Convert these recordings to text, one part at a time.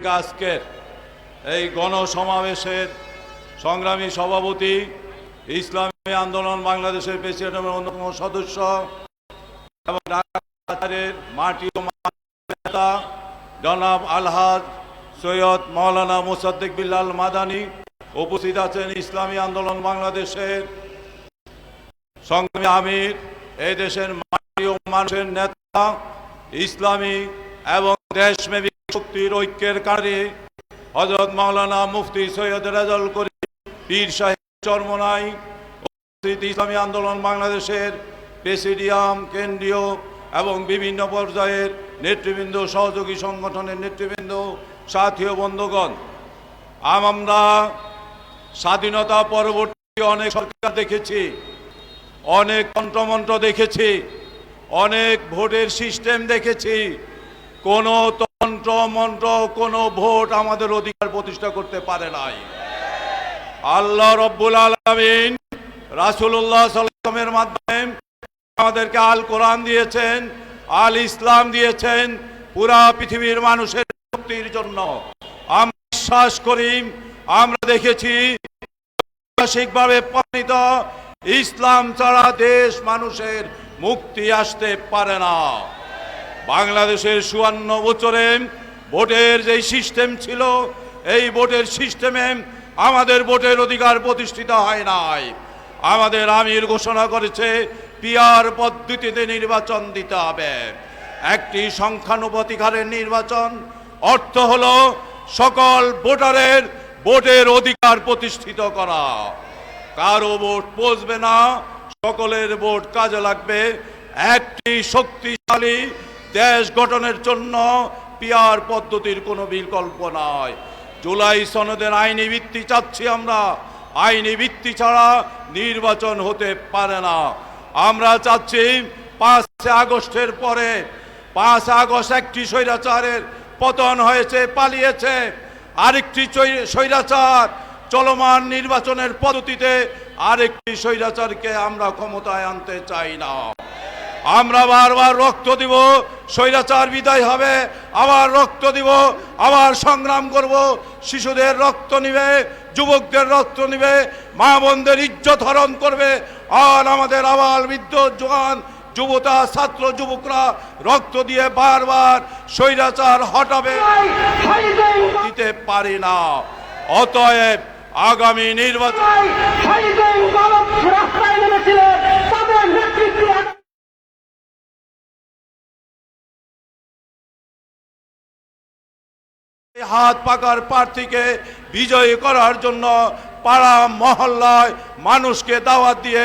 আজকের এই গণসমাবেশের সংগ্রামী সভাপতি, ইসলামী আন্দোলন বাংলাদেশের প্রেসিডেন্টের অন্যতম সদস্য এবং মাটি ও নেতা জনাব আলহাজ সৈয়দ মৌলানা মোসাদ্দেক বিল্লাল মাদানি উপস্থিত আছেন ইসলামী আন্দোলন বাংলাদেশের সংগ্রামী আমির এই দেশের মাটি ও মানুষের নেতা, ইসলামী এবং দেশমেবী শক্তির ঐক্যের কারে হজরত মাওলানা মুফতি সৈয়দ রাজল করি পীর সাহেব চরমনাই উপস্থিত ইসলামী আন্দোলন বাংলাদেশের প্রেসিডিয়াম, কেন্দ্রীয় এবং বিভিন্ন পর্যায়ের নেতৃবৃন্দ, সহযোগী সংগঠনের নেতৃবৃন্দ, সাথী বন্ধুগণ আমরা স্বাধীনতা পরবর্তী অনেক সরকার দেখেছি, অনেক তন্ত্রমন্ত্র দেখেছি, অনেক ভোটের সিস্টেম দেখেছি, কোনো তন্ত্র মন্ত্র কোনো ভোট আমাদের অধিকার প্রতিষ্ঠা করতে পারে নাই। আল্লাহ রব্বুল আলমিন রাসুল্লাহ সাল্লামের মাধ্যমে আমাদেরকে আল কোরআন দিয়েছেন, আল ইসলাম দিয়েছেন, পুরা পৃথিবীর মানুষের মুক্তির জন্য। আমরা বিশ্বাস করি, আমরা দেখেছি ঐতিহাসিকভাবে প্রমাণিত ইসলাম ছাড়া দেশ মানুষের মুক্তি আসতে পারে না। বাংলাদেশের চুয়ান্ন বছরে ভোটের যে সিস্টেম ছিল, এই ভোটের সিস্টেমে আমাদের ভোটের অধিকার প্রতিষ্ঠিত হয় নাই। আমাদের আমির ঘোষণা করেছে, পিয়ার পদ্ধতিতে নির্বাচন দিতে হবে। একটি সংখ্যানুপাতিকারের নির্বাচন, অর্থ হলো সকল ভোটারের ভোটের অধিকার প্রতিষ্ঠিত করা। কারও ভোট পচবে না, সকলের ভোট কাজে লাগবে। একটি শক্তিশালী দেশ গঠনের জন্য পিয়ার পদ্ধতির কোনো বিকল্প নয় জুলাই সনদের আইনি ভিত্তি চাচ্ছি আমরা। আইনি ভিত্তি ছাড়া নির্বাচন হতে পারে না। আমরা চাচ্ছি পাঁচ আগস্টের পরে, পাঁচ আগস্ট একটি স্বৈরাচারের পতন হয়েছে, পালিয়েছে। আরেকটি স্বৈরাচার চলমান নির্বাচনের পদ্ধতিতে আরেকটি স্বৈরাচারকে আমরা ক্ষমতায় আনতে চাই না। আমরা বারবার রক্ত দিব স্বৈরাচার বিদায় হবে আবার রক্ত দিব আবার সংগ্রাম করব শিশুদের রক্ত নিবে যুবকদের রক্ত নিবে মা বোনদের ইজ্জত হরণ করবে আর আমাদের আবার বৃদ্ধ জোয়ান যুবতা ছাত্র যুবকরা রক্ত দিয়ে বারবার স্বৈরাচার হটাবে দিতে পারি না অতএব আগামী নির্বাচন হাত পাকার প্রার্থীকে বিজয়ী করার জন্য পাড়া মহল্লায় মানুষকে দাওয়াত দিয়ে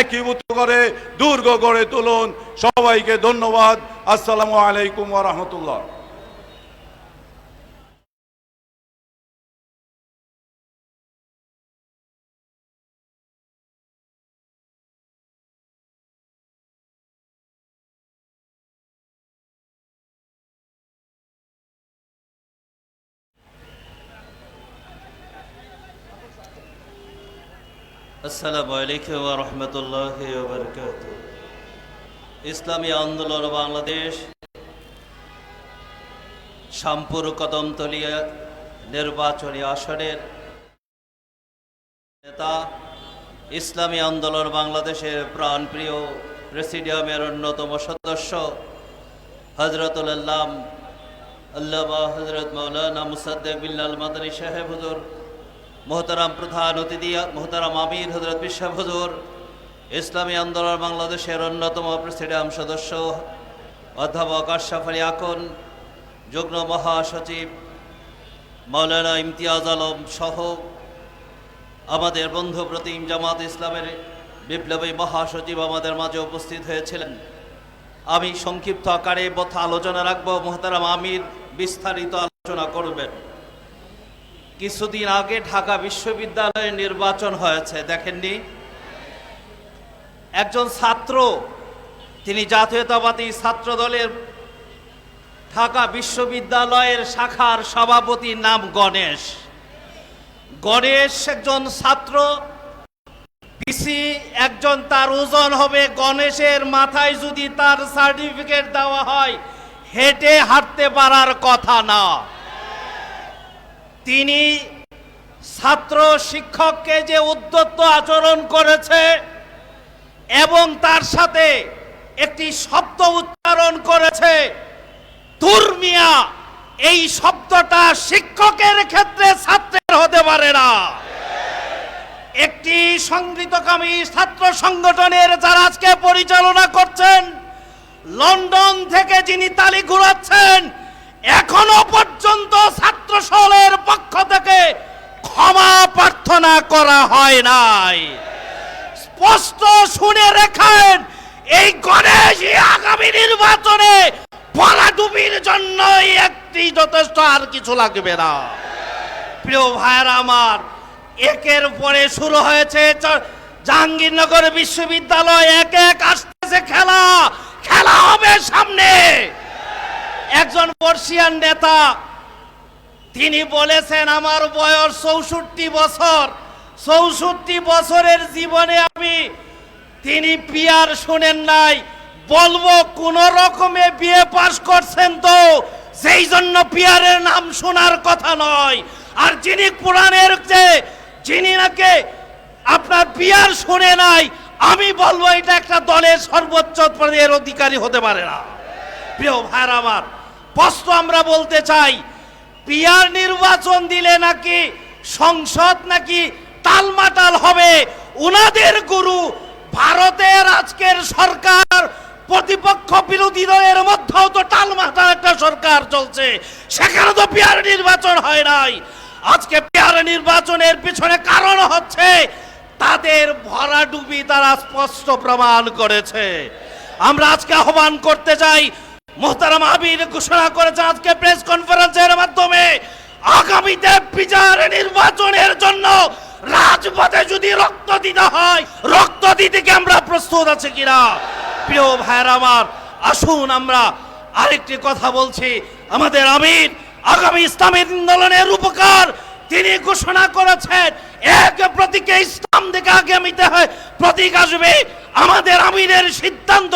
একীভূত করে দুর্গ গড়ে তুলুন। সবাইকে ধন্যবাদ। আসসালামু আলাইকুম রহমতুল্লাহ। আসসালামু আলাইকুম রহমতুল্লাহ ইসলামী আন্দোলন বাংলাদেশ শামপুর কদমতলিয়া নির্বাচনী আসনের নেতা, ইসলামী আন্দোলন বাংলাদেশের প্রাণপ্রিয় প্রেসিডিয়ামের অন্যতম সদস্য হজরতুল হজরতুল্লাম আল্লাহ হজরত মৌলানা মুসাদ্দেক বিল্লাল মাদানী সাহেব হুজুর। মোহতারাম প্রধান অতিথি, মোহতারাম আমির হজরত বিশ্বাব হুজুর, ইসলামী আন্দোলন বাংলাদেশের অন্যতম প্রেসিডিয়াম সদস্য, অধ্যাপক আশরাফ আলী আকন, যুগ্ম মহাসচিব মৌলানা ইমতিয়াজ আলম সহ আমাদের বন্ধু প্রতিম জামাত ইসলামের বিপ্লবী মহাসচিব আমাদের মাঝে উপস্থিত হয়েছিলেন। আমি সংক্ষিপ্ত আকারে বথা আলোচনা রাখব, মোহতারাম আমির বিস্তারিত আলোচনা করবেন। কিছুদিন আগে ঢাকা বিশ্ববিদ্যালয়ে নির্বাচন হয়েছে, দেখেননি? একজন ছাত্র, তিনি জাতীয়তাবাদী ছাত্র দলের ঢাকা বিশ্ববিদ্যালয়ের শাখার সভাপতির নাম গণেশ। গণেশ একজন ছাত্র, পিসি একজন তার ওজন হবে, গণেশের মাথায় যদি তার সার্টিফিকেট দেওয়া হয়, হেঁটে হাঁটতে পারার কথা না। তিনি ছাত্র শিক্ষককে যে উদ্যত্ত আচরণ করেছে এবং তার সাথে একটি শব্দ উচ্চারণ করেছে দুর্মিয়া এই শব্দটা শিক্ষকের ক্ষেত্রে ছাত্রের হতে পারে না। একটি সংগৃহকামী ছাত্র সংগঠনের যারা আজকে পরিচালনা করছেন, লন্ডন থেকে যিনি তালি ঘুরাচ্ছেন এখনও পর্যন্ত ছাত্র সলের পক্ষ থেকে ক্ষমা প্রার্থনা করা হয় নাই। স্পষ্ট শুনে রেখেন, এই গণেশ আগামী নির্বাচনে পরাডুবির জন্য একটি যথেষ্ট আর কিছু লাগবে না। প্রিয় ভাইয়েরা আমার, একের পরে শুরু হয়েছে জাহাঙ্গীরনগর বিশ্ববিদ্যালয়, এক এক আসতেছে খেলা। খেলা হবে সামনে। একজন বর্ষিয়ান নেতা, তিনি বলেছেন, আমার বয়স চৌষট্টি বছর। চৌষট্টি বছরের জীবনে আমি, তিনি পিয়ার শুনেন নাই। বলব, কোন রকমে বিয়ে পাশ করছেন তো। সেই জন্য পিয়ারের নাম শোনার কথা নয়। আর যিনি কোরআনের যে, যিনি নাকি আপনার পিয়ার শুনে নাই, আমি বলব, এটা একটা দলের সর্বোচ্চ পদের অধিকারী হতে পারে না। প্রিয় ভাইয়ের আমার স্পষ্ট আমরা বলতে চাই, পিয়ার নির্বাচন দিলে নাকি সংসদ নাকি টালমাটাল হবে? উনাদের গুরু ভারতের আজকের সরকার, প্রতিপক্ষ বিরোধী দলের মধ্যেও তো টালমাটাল একটা সরকার চলছে। সেখানে তো পিয়ার নির্বাচন হয় নাই। আজকে পিয়ার নির্বাচনের পিছনে কারণ হচ্ছে, তাদের ভরাডুবি তারা স্পষ্ট প্রমাণ করেছে। আমরা আজকে আহ্বান করতে চাই মোহতারাম আবির ঘোষণা করেছে আজকে প্রেস কনফারেন্সের মাধ্যমে আগামীতে বিচার নির্বাচনের জন্য রাজপথে যদি রক্ত দিতে হয়, রক্ত দিতে কি আমরা প্রস্তুত আছে কিনা? প্রিয় ভাইয়ের আমার, আসুন আমরা আরেকটি কথা বলছি। আমাদের আমির আগামী ইসলামী আন্দোলনের উপকার তিনি ঘোষণা করেছেন। এক প্রতীকে ইসলাম থেকে আগামীতে হয়, প্রতীক আসবে আমাদের আমিরের সিদ্ধান্ত।